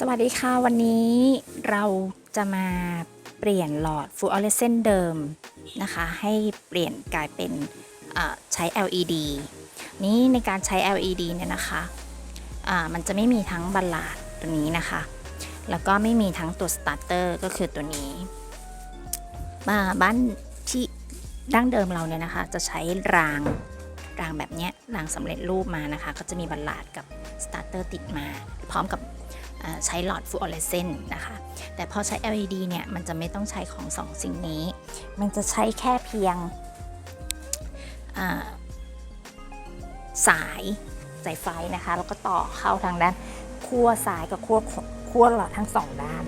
สวัสดีค่ะ วันนี้เราจะมาเปลี่ยนหลอดฟลูออเรสเซนต์เดิมนะคะ ให้เปลี่ยนกลายเป็นใช้ LED นี้ในการใช้ LED เนี่ยนะคะอ่ามันจะไม่มีทั้งบัลลาดตัวนี้นะคะ แล้วก็ไม่มีทั้งตัวสตาร์เตอร์ก็คือตัวนี้มาบ้านที่ดั้งเดิมเราเนี่ยนะคะ จะใช้รางรางแบบเนี้ยรางสำเร็จรูปมานะคะ ก็จะมีบัลลาดกับสตาร์เตอร์ติดมา พร้อมกับ ใช้หลอดฟลูออเรสเซนต์นะคะ แต่พอใช้ LED เนี่ย มันจะไม่ต้องใช้ของสองสิ่งนี้ มันจะใช้แค่เพียงสายสายไฟนะคะ แล้วก็ต่อเข้าทางด้านขั้วซ้ายกับขั้วขั้วหลอดทั้งสองด้าน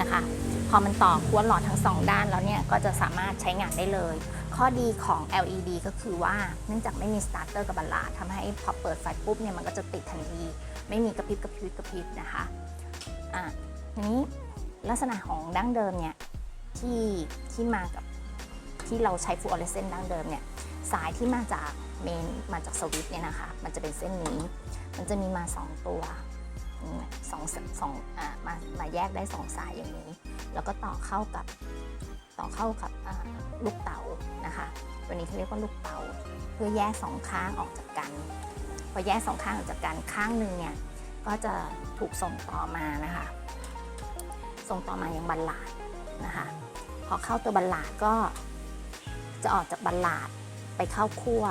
นะคะ พอมันต่อขั้วหลอดทั้งสองด้านแล้วเนี่ย ก็จะสามารถใช้งานได้เลย ข้อดีของ LED ก็คือว่าเนื่องจากไม่มีสตาร์เตอร์กับบัลลาทำให้พอเปิดไฟปุ๊บเนี่ยมันก็จะติดทันที ไม่มีกระพริบกระพริบกระพริบนะคะอะทีนี้ลักษณะของดั้งเดิมเนี่ยที่ที่มากับที่เราใช้ฟลูออเรสเซนต์ดั้งเดิมเนี่ยสายที่มาจากเมนมาจากสวิตช์เนี่ยนะคะมันจะเป็นเส้นนี้ มันจะมีมา 2 ตัวสองสองอ่ามามาแยกได้ 2 สายอย่างนี้ แล้วก็ต่อเข้ากับ ต่อเข้ากับลูกเต๋านะคะ ตัวนี้เขาเรียกว่าลูกเต๋าเพื่อแยกสองข้างออกจากกัน พอแยกสองข้างออกจากกันข้างหนึ่งเนี่ยก็จะถูกส่งต่อมานะคะ ส่งต่อมาอยังบัลลาดนะคะพอเข้าตัวบัลลาดก็จะออกจากบัลลาดไปเข้าขั้ว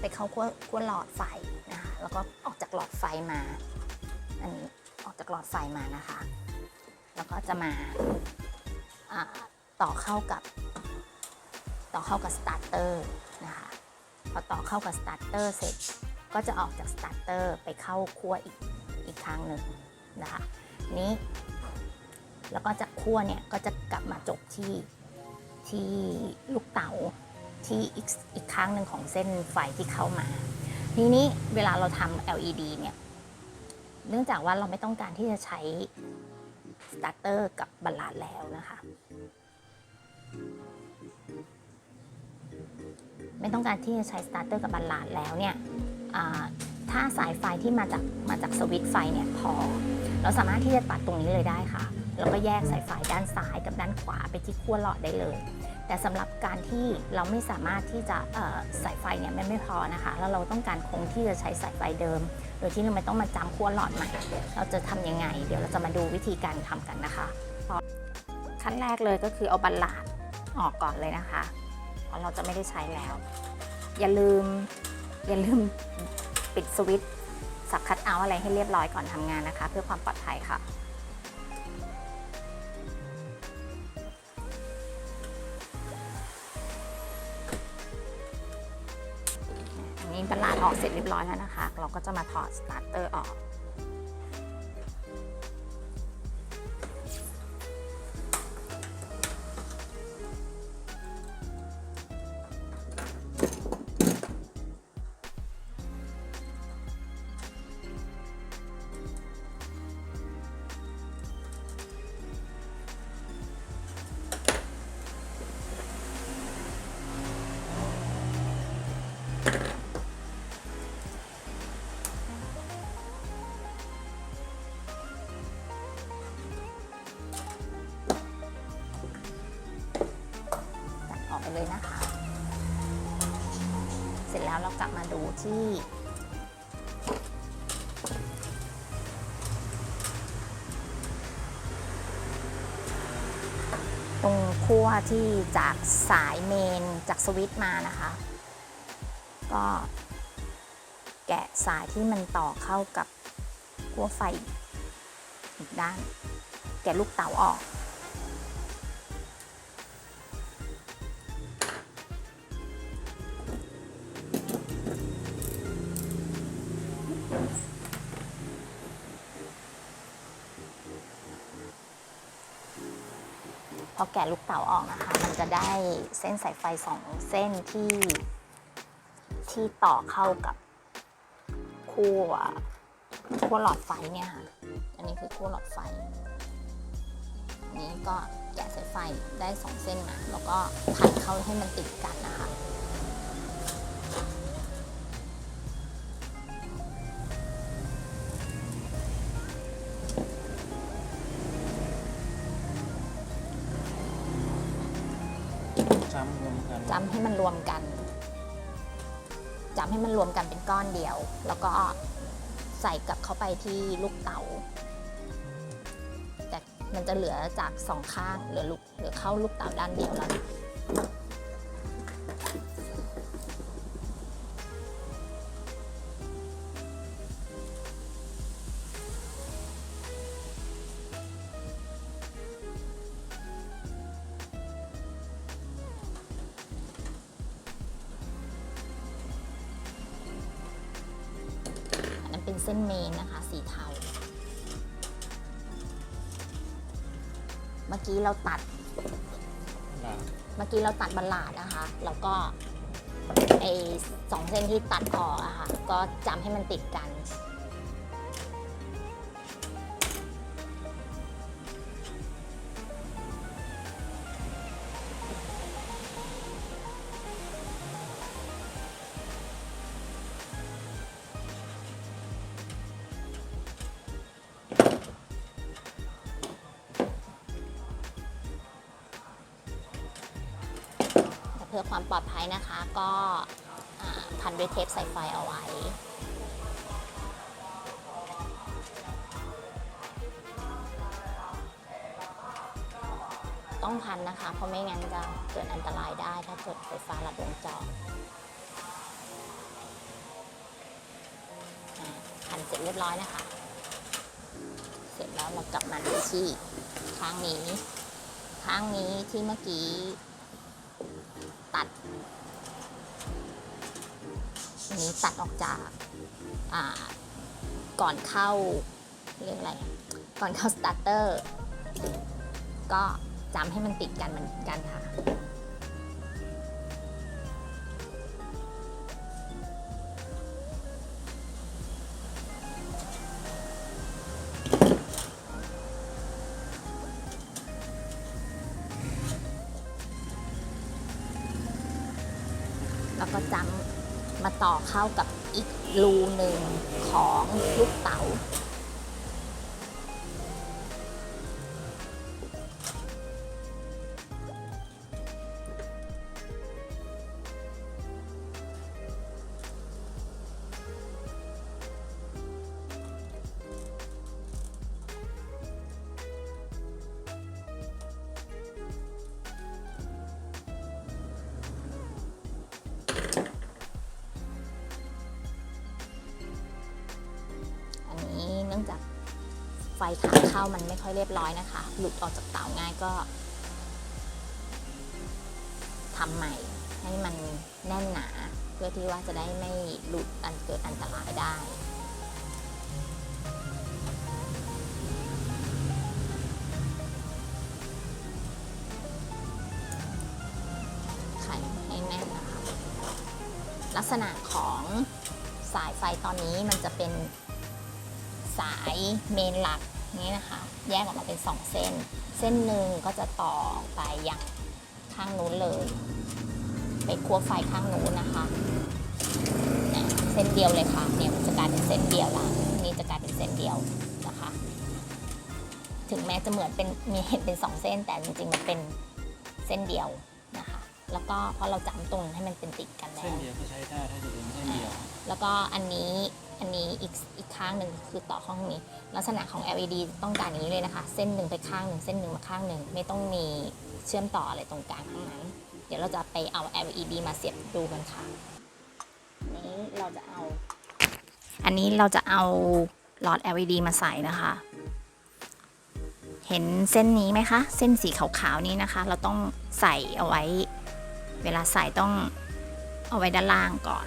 ไปเข้าขั้วขั้วหลอดไฟนะคะแล้วก็ออกจากหลอดไฟมาอันนี้ออกจากหลอดไฟมานะคะ แล้วก็จะมา ต่อเข้ากับ ต่อเข้ากับสตาร์เตอร์นะคะพอต่อเข้ากับสตาร์เตอร์เสร็จก็จะออกจากสตาร์เตอร์ไปเข้าขั้วอีกอีกครั้งหนึ่งนะคะนี้ แล้วก็จากขั้วเนี่ยก็จะกลับมาจบที่ที่ลูกเต๋าที่อีกอีกครั้งหนึ่งของเส้นไฟที่เข้ามา ทีนี้เวลาเราทำ LED เนี่ยเนื่องจากว่าเราไม่ต้องการที่จะใช้สตาร์เตอร์กับบัลลาดแล้วนะคะ ไม่ต้องการที่จะใช้สตาร์เตอร์กับบัลลาดแล้วเนี่ยถ้าสายไฟที่มาจากมาจากสวิตช์ไฟเนี่ยพอ เราสามารถที่จะตัดตรงนี้เลยได้ค่ะ แล้วก็แยกสายไฟด้านซ้ายกับด้านขวาไปที่ขั้วหลอดได้เลย แต่สำหรับการที่เราไม่สามารถที่จะสายไฟเนี่ยมันไม่พอนะคะ แล้วเราต้องการคงที่จะใช้สายไฟเดิม โดยที่เราไม่ต้องมาจำขั้วหลอดใหม่ เราจะทำยังไง เดี๋ยวเราจะมาดูวิธีการทำกันนะคะขั้นแรกเลยก็คือเอาบัลลาด ออกก่อนเลยนะคะ เพราะเราจะไม่ได้ใช้แล้ว อย่าลืม อย่าลืมปิดสวิตช์สับคัดเอาท์อะไรให้เรียบร้อยก่อนทำงานนะคะ เพื่อความปลอดภัยค่ะอันนี้บัลลาดออกเสร็จเรียบร้อยแล้วนะคะ เราก็จะมาถอดสตาร์เตอร์ออก สร็จแล้วเรากลับมาดูที่ ตรงขั้วที่จากสายเมนจากสวิตช์มานะคะ ก็แกะสายที่มันต่อเข้ากับขั้วไฟอีกด้าน แกะลูกเต๋าออก พอแกะลูกเต๋าออกนะคะ มันจะได้เส้นสายไฟสองเส้นที่ที่ต่อเข้ากับคู่คู่หลอดไฟเนี่ยค่ะ อันนี้คือคู่หลอดไฟ อันนี้ก็แกะสายไฟได้สองเส้นมา แล้วก็พันเข้าให้มันติดกันนะคะ วมกันเป็นก้อนเดียว แล้วก็ใส่กลับเข้าไปที่ลูกเต๋าแต่มันจะเหลือจากสองข้างเหลือลูกเหลือเข้าลูกเต๋าด้านเดียวแล้ว เป็นเส้นเมนนะคะ สีเทา เมื่อกี้เราตัด เมื่อกี้เราตัดบัลลาดนะคะ แล้วก็ไอสองเส้นที่ตัดออกอะค่ะ ก็จำให้มันติดกัน อความปลอดภัยนะคะ ก็พันด้วยเทปใส่ไฟเอาไว้ต้องพันนะคะ เพราะไม่งั้นจะเกิดอันตรายได้ถ้าเกิดไฟฟ้าลัดวงจรพันเสร็จเรียบร้อยนะคะ เสร็จแล้วเรากลับมาดูที่ข้างนี้ ข้างนี้ที่เมื่อกี้ ตัด อันนี้ตัดออกจากก่อนเข้าเรียกอะไร ก่อนเข้าสตาร์เตอร์ก็จำให้มันติดกันเหมือนกันค่ะ มาต่อเข้ากับอีกรูหนึ่งของลูกเต๋า ไฟขาเข้ามันไม่ค่อยเรียบร้อยนะคะ หลุดออกจากเตาง่ายก็ทำใหม่ให้มันแน่นหนา เพื่อที่ว่าจะได้ไม่หลุดอันเกิดอันตรายได้ไขให้แน่นนะคะ ลักษณะของสายไฟตอนนี้มันจะเป็นสายเมนหลัก นี้นะคะ แยกออกมาเป็น 2 เส้น เส้นหนึ่งก็จะต่อไปอย่างข้างนู้นเลย ไปคั่วไฟข้างนู้นนะคะเนี่ยเส้นเดียวเลยค่ะ เนี่ยมันจะกลายเป็นเส้นเดียวละนี่จะกลายเป็นเส้นเดียวนะคะ ถึงแม้จะเหมือนเป็นมีเห็นเป็นสองเส้น แต่จริงๆมันเป็นเส้นเดียวนะคะ แล้วก็เพราะเราจำตรงให้มันเป็นติดกันแล้เส้นวเดียวก็ใช้ได้ถ้าจะเป็นเส้นเดียว แล้วก็อันนี้ อันนี้อีกอีกข้างหนึ่งคือต่อข้างนี้ ลักษณะของ LED ต้องการอย่างนี้เลยนะคะ เส้นหนึ่งไปข้างหนึ่งเส้นหนึ่งมาข้างหนึ่งไม่ต้องมีเชื่อมต่ออะไรตรงกลางทั้งนั้น เดี๋ยวเราจะไปเอา LED มาเสียบดูกันค่ะอันนี้เราจะเอา อันนี้เราจะเอาหลอด LED มาใส่นะคะ เห็นเส้นนี้ไหมคะ เส้นสีขาวๆนี้นะคะ เราต้องใส่เอาไว้ เวลาใส่ต้องเอาไว้ด้านล่างก่อน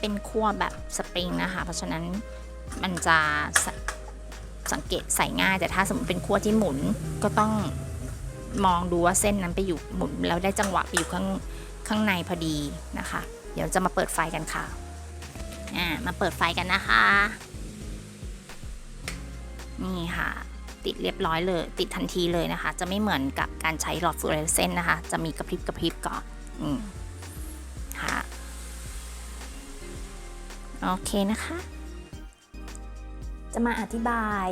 เป็นขั้วแบบสปริงนะคะ เพราะฉะนั้นมันจะสสังเกตใส่ง่าย แต่ถ้าสมมติเป็นขั้วที่หมุนก็ต้องมองดูว่าเส้นนั้นไปอยู่หมุนแล้วได้จังหวะไปอยู่ข้างข้างในพอดีนะคะ เดี๋ยวจะมาเปิดไฟกันค่ะอ่ามาเปิดไฟกันนะคะ นี่ค่ะติดเรียบร้อยเลย ติดทันทีเลยนะคะ จะไม่เหมือนกับการใช้หลอดฟลูออเรสเซนต์นะคะ จะมีกระพริบกระพริบก่อนอืม โอเคนะคะ จะมาอธิบาย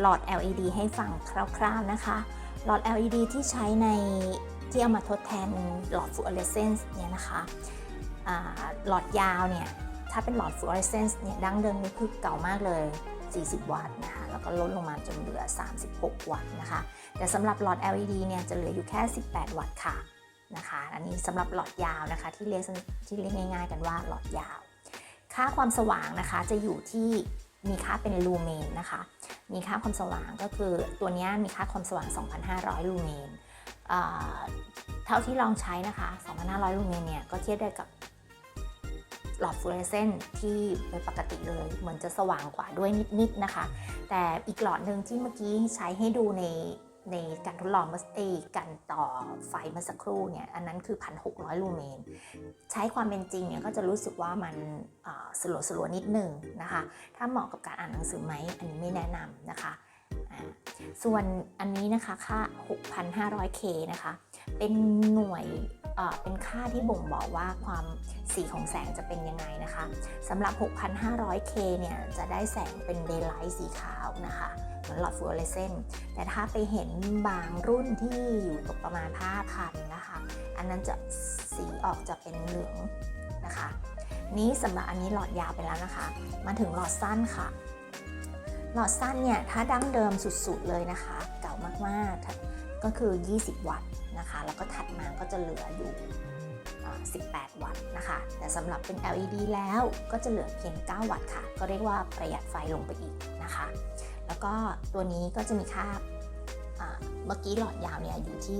หลอด LED ให้ฟังคร่าวๆนะคะ หลอด LED ที่ใช้ในที่เอามาทดแทนหลอดฟลูออเรสเซนต์เนี่ยนะคะหลอดยาวเนี่ยถ้าเป็นหลอดฟลูออเรสเซนต์เนี่ยดั้งเดิมนี่คือเก่ามากเลย 40 วัตต์นะคะแล้วก็ลดลงมาจนเหลือ 36 วัตต์นะคะ แต่สำหรับหลอด LED เนี่ยจะเหลืออยู่แค่ 18 วัตต์ค่ะนะคะ อันนี้สำหรับหลอดยาวนะคะที่เรียกที่เรียกง่าย ๆ กันว่าหลอดยาว ค่าความสว่างนะคะจะอยู่ที่มีค่าเป็นลูเมนนะคะ มีค่าความสว่างก็คือตัวนี้มีค่าความสว่าง 2,500 ลูเมนเอ่อเท่าที่ลองใช้นะคะ 2,500 ลูเมนเนี่ยก็เทียบได้กับหลอดฟลูออเรสเซนต์ที่โดยปกติเลย เหมือนจะสว่างกว่าด้วยนิดๆนะคะ แต่อีกหลอดหนึ่งที่เมื่อกี้ใช้ให้ดูใน ในการทดลองเมื่อเอการต่อไฟเมื่อสักครู่เนี่ยอันนั้นคือ 1,600 ลูเมน ใช้ความเป็นจริงเนี่ยก็จะรู้สึกว่ามันสลัวสลัวนิดหนึ่งนะคะ ถ้าเหมาะกับการอ่านหนังสือไหมอันนี้ไม่แนะนำนะคะ ส่วนอันนี้นะคะค่า 6,500K นะคะ เป็นหน่วย เป็นค่าที่บ่งบอกว่าความสีของแสงจะเป็นยังไงนะคะสำหรับ 6,500K เนี่ยจะได้แสงเป็นเดย์ไลท์สีขาวนะคะเหมือนหลอดฟลูออเรสเซนต์แต่ถ้าไปเห็นบางรุ่นที่อยู่ตกประมาณ 5,000นะคะ อันนั้นจะสีออกจะเป็นเหลืองนะคะ นี้สำหรับอันนี้หลอดยาวไปแล้วนะคะ มาถึงหลอดสั้นค่ะ หลอดสั้นเนี่ยถ้าดั้งเดิมสุดๆเลยนะคะ เก่ามากๆก็คือ 20 วัตต์ นะคะ แล้วก็ถัดมาก็จะเหลืออยู่ 18 วัตต์นะคะ แต่สำหรับเป็น LED แล้วก็จะเหลือเพียง 9 วัตต์ค่ะ ก็เรียกว่าประหยัดไฟลงไปอีกนะคะ แล้วก็ตัวนี้ก็จะมีค่าเมื่อกี้หลอดยาวเนี่ยอยู่ที่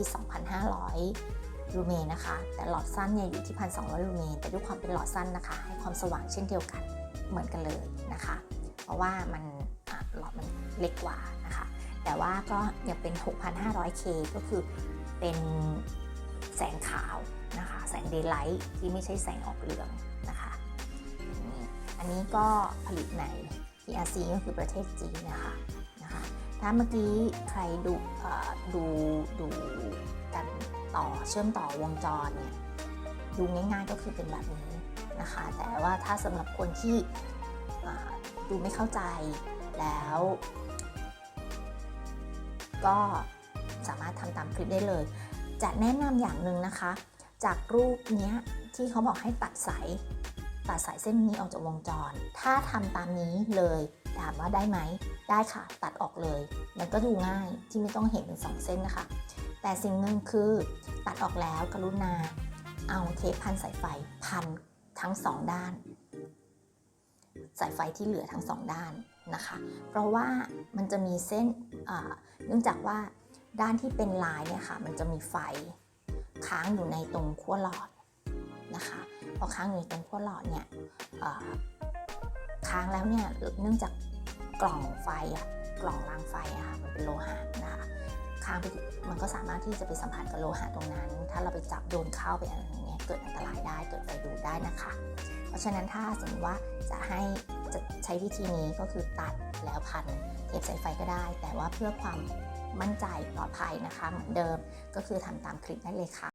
2,500 ลูเมนนะคะ แต่หลอดสั้นเนี่ยอยู่ที่ 1,200 ลูเมน แต่ด้วยความเป็นหลอดสั้นนะคะ ให้ความสว่างเช่นเดียวกันเหมือนกันเลยนะคะ เพราะว่ามันหลอดมันเล็กกว่านะคะ แต่ว่าก็ยังเป็น 6,500K ก็คือ เป็นแสงขาวนะคะ แสงเดย์ไลท์ที่ไม่ใช่แสงออกเหลืองนะคะอันนี้ก็ผลิตใน PRC ก็คือประเทศจีนนะคะนะคะ ถ้าเมื่อกี้ใครดูดูดูการต่อเชื่อมต่อวงจรเนี่ยดูง่ายๆก็คือเป็นแบบนี้นะคะ แต่ว่าถ้าสำหรับคนที่ดูไม่เข้าใจแล้ว ก็ สามารถทำตามคลิปได้เลย จะแนะนำอย่างหนึ่งนะคะ จากรูปนี้ที่เขาบอกให้ตัดสายตัดสายเส้นนี้ออกจากวงจร ถ้าทำตามนี้เลยถามว่าได้ไหม ได้ค่ะ ตัดออกเลย มันก็ดูง่ายที่ไม่ต้องเห็นเป็นสองเส้นนะคะ แต่สิ่งหนึ่งคือตัดออกแล้วกรุณา เอาเทปพันสายไฟพันทั้งสองด้าน สายไฟที่เหลือทั้งสองด้านนะคะ เพราะว่ามันจะมีเส้นเนื่องจากว่า ด้านที่เป็นลายเนี่ยค่ะ มันจะมีไฟค้างอยู่ในตรงขั้วหลอดนะคะพอค้างอยู่ในตรงขั้วหลอดเนี่ยค้างแล้วเนี่ยเนื่องจากกล่องไฟอะกล่องรางไฟอะค่ะมันเป็นโลหะนะคะค้างไปมันก็สามารถที่จะไปสัมผัสกับโลหะตรงนั้น ถ้าเราไปจับโดนเข้าไปอะไรอย่างเงี้ยเกิดอันตรายได้เกิดไฟดูดได้นะคะ เพราะฉะนั้นถ้าสมมติว่าจะให้จะใช้วิธีนี้ก็คือตัดแล้วพันเทปสายไฟก็ได้ แต่ว่าเพื่อความ มั่นใจปลอดภัยนะคะ เหมือนเดิมก็คือทำตามคลิปได้เลยค่ะ